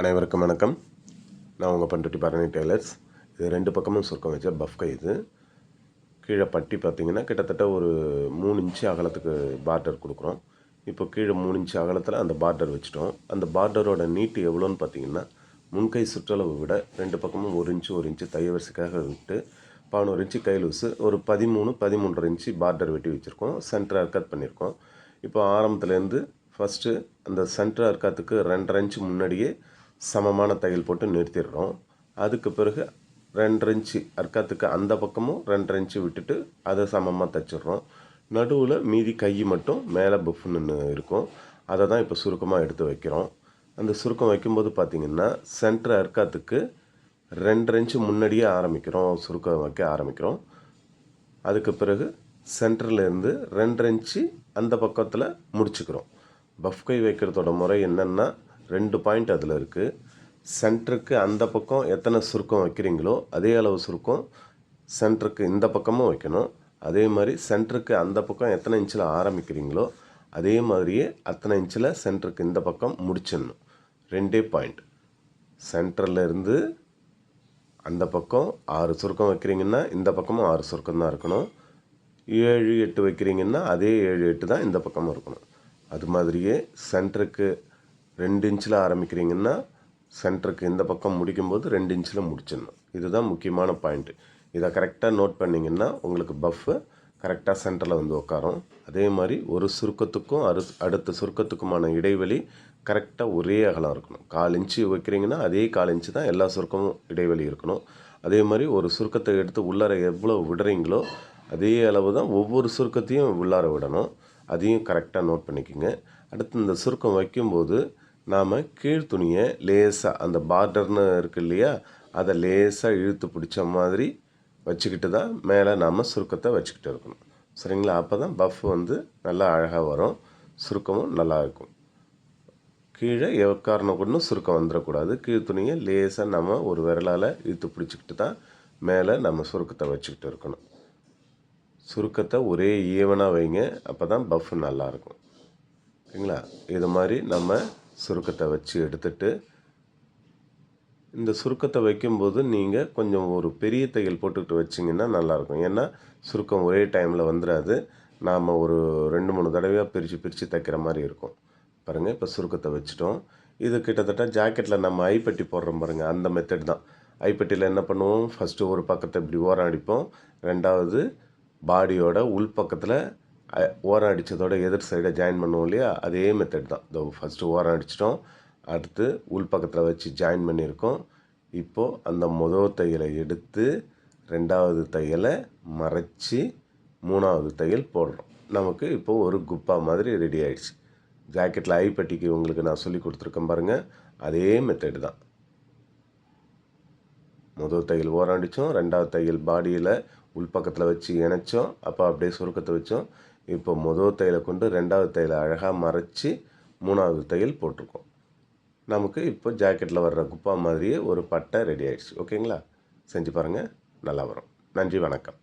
அனைவருக்கும் வணக்கம். நான் உங்கள் பண்ருட்டி பரணி டெய்லர்ஸ். இது ரெண்டு பக்கமும் சுருக்கம் வச்ச பஃப் கை இது. கீழே பட்டி பார்த்தீங்கன்னா கிட்டத்தட்ட ஒரு மூணு இன்ச்சு அகலத்துக்கு பார்டர் கொடுக்குறோம். இப்போ கீழே மூணு இன்ச்சு அகலத்தில் அந்த பார்டர் வச்சுட்டோம். அந்த பார்டரோட நீட்டு எவ்வளோன்னு பார்த்தீங்கன்னா முன்கை சுற்றளவு விட ரெண்டு பக்கமும் ஒரு இன்ச்சு ஒரு இன்ச்சு தைய வரிசைக்காக விட்டு பதினோரு இன்ச்சு கைலூசு ஒரு பதிமூணு பதிமூன்றரை இன்ச்சு பார்டர் வெட்டி வச்சுருக்கோம். சென்டராக கட் பண்ணியிருக்கோம் இப்போ ஆரம்பத்துலேருந்து ஃபஸ்ட்டு அந்த சென்டர் அர்க்காத்துக்கு ரெண்டரை இன்ச்சு முன்னாடியே சமமான தையல் போட்டு நிறுத்திடுறோம். அதுக்கு பிறகு ரெண்டு இன்ச்சு அர்க்கத்துக்கு அந்த பக்கமும் ரெண்டரை இன்ச்சு விட்டுட்டு அதை சமமாக தைச்சிடுறோம். நடுவில் மீதி கை மட்டும் மேலே பஃப்னு இருக்கும். அதை தான் இப்போ சுருக்கமாக எடுத்து வைக்கிறோம். அந்த சுருக்கம் வைக்கும்போது பார்த்திங்கன்னா சென்டர் அர்க்காத்துக்கு ரெண்டு இன்ச்சு முன்னாடியே ஆரம்பிக்கிறோம். சுருக்கம் வைக்க ஆரம்பிக்கிறோம். அதுக்கு பிறகு சென்டர்லேருந்து ரெண்டு இன்ச்சு அந்த பக்கத்தில் முடிச்சுக்கிறோம். பஃப் கை வைக்கிறதோட முறை என்னென்னா ரெண்டு பாயிண்ட் அதில் இருக்குது சென்டருக்கு அந்த பக்கம் எத்தனை சுருக்கம் வைக்கிறீங்களோ அதே அளவு சுருக்கம் சென்டருக்கு இந்த பக்கமும் வைக்கணும். அதே மாதிரி சென்டருக்கு அந்த பக்கம் எத்தனை இன்ச்சில் ஆரம்பிக்கிறீங்களோ அதே மாதிரியே அத்தனை இன்ச்சில் சென்டருக்கு இந்த பக்கம் முடிச்சிடணும். ரெண்டே பாயிண்ட். சென்டரில் இருந்து அந்த பக்கம் ஆறு சுருக்கம் வைக்கிறீங்கன்னா இந்த பக்கமும் ஆறு சுருக்கம் தான் இருக்கணும். ஏழு எட்டு வைக்கிறீங்கன்னா அதே ஏழு எட்டு தான் இந்த பக்கமும் இருக்கணும். அது மாதிரியே சென்டருக்கு ரெண்டு இன்ச்சில் ஆரம்பிக்கிறீங்கன்னா சென்டருக்கு இந்த பக்கம் முடிக்கும்போது ரெண்டு இன்ச்சில் முடிச்சிடணும். இதுதான் முக்கியமான பாயிண்ட்டு இதை கரெக்டாக நோட் பண்ணிங்கன்னா உங்களுக்கு பஃப்பு கரெக்டாக சென்டரில் வந்து உட்காரும். அதே மாதிரி ஒரு சுருக்கத்துக்கும் அரு அடுத்த சுருக்கத்துக்குமான இடைவெளி கரெக்டாக ஒரே அகலம் இருக்கணும். கால் இன்ச்சு வைக்கிறீங்கன்னா அதே கால் இன்ச்சு தான் எல்லா சுருக்கமும் இடைவெளி இருக்கணும். அதே மாதிரி ஒரு சுருக்கத்தை எடுத்து உள்ளார எவ்வளோ விடுறீங்களோ அதே அளவு தான் ஒவ்வொரு சுருக்கத்தையும் உள்ளார விடணும். அதையும் கரெக்டாக நோட் பண்ணிக்கோங்க. அடுத்து இந்த சுருக்கம் வைக்கும்போது நாம் கீழ் துணியை லேசாக அந்த பார்டர்னு இருக்கு இல்லையா அதை லேசாக இழுத்து பிடிச்ச மாதிரி வச்சுக்கிட்டு தான் மேலே நாம் சுருக்கத்தை வச்சுக்கிட்டு இருக்கணும். சரிங்களா? அப்போ தான் பஃப் வந்து நல்லா அழகாக வரும். சுருக்கமும் நல்லா இருக்கும். கீழே எக்காரணம் கொண்டு சுருக்கம் வந்துடக்கூடாது. கீழ் துணியை லேசாக நம்ம ஒரு விரலால் இழுத்து பிடிச்சிக்கிட்டு தான் மேலே நம்ம சுருக்கத்தை வச்சுக்கிட்டு இருக்கணும். சுருக்கத்தை ஒரே ஈவனாக வைங்க. அப்போ தான் பஃப் நல்லாயிருக்கும் ஓகேங்களா இது மாதிரி நம்ம சுருக்கத்தை வச்சு எடுத்துட்டு இந்த சுருக்கத்தை வைக்கும்போது நீங்கள் கொஞ்சம் ஒரு பெரிய தையல் போட்டுக்கிட்டு வச்சிங்கன்னா நல்லாயிருக்கும். ஏன்னா சுருக்கம் ஒரே டைமில் வந்துடாது நாம் ஒரு ரெண்டு மூணு தடவையாக பிரித்து பிரித்து தைக்கிற மாதிரி இருக்கும். பாருங்கள் இப்போ சுருக்கத்தை வச்சுட்டோம். இது கிட்டத்தட்ட ஜாக்கெட்டில் நம்ம ஐப்பட்டி போடுறோம் பாருங்கள் அந்த மெத்தட் தான். ஐப்பட்டியில் என்ன பண்ணுவோம்? ஃபஸ்ட்டு ஒரு பக்கத்தை இப்படி ஓரம் அடிப்போம். ரெண்டாவது பாடியோட உள் பக்கத்தில் ஓரம் அடித்ததோட எதிர் சைடை ஜாயின் பண்ணுவோம் இல்லையா? அதே மெத்தட் தான். இதோ ஃபஸ்ட்டு ஓரம் அடிச்சிட்டோம். அடுத்து உள் பக்கத்தில் வச்சு ஜாயின் பண்ணியிருக்கோம். இப்போது அந்த முதல் தையலை எடுத்து ரெண்டாவது தையலை மறைச்சி மூணாவது தையல் போடுறோம். நமக்கு இப்போது ஒரு குப்பா மாதிரி ரெடி ஆகிடுச்சு ஜாக்கெட்டில் ஐப்பட்டிக்கு உங்களுக்கு நான் சொல்லி கொடுத்துருக்கேன் பாருங்கள் அதே மெத்தடு தான். முதல் தையல் ஓரம் அடித்தோம் ரெண்டாவது தையல் பாடியில் உள்பக்கத்தில் வச்சு இணைச்சோம். அப்போ அப்படியே சுருக்கத்தை வச்சோம். இப்போ முதல் தையலை கொண்டு ரெண்டாவது தையில் அழகாக மறைச்சி மூணாவது தையல் போட்டிருக்கோம். நமக்கு இப்போ ஜாக்கெட்டில் வர்ற குப்பா மாதிரியே ஒரு பட்டை ரெடி ஆகிடுச்சு ஓகேங்களா? செஞ்சு பாருங்கள் நல்லா வரும். நன்றி வணக்கம்.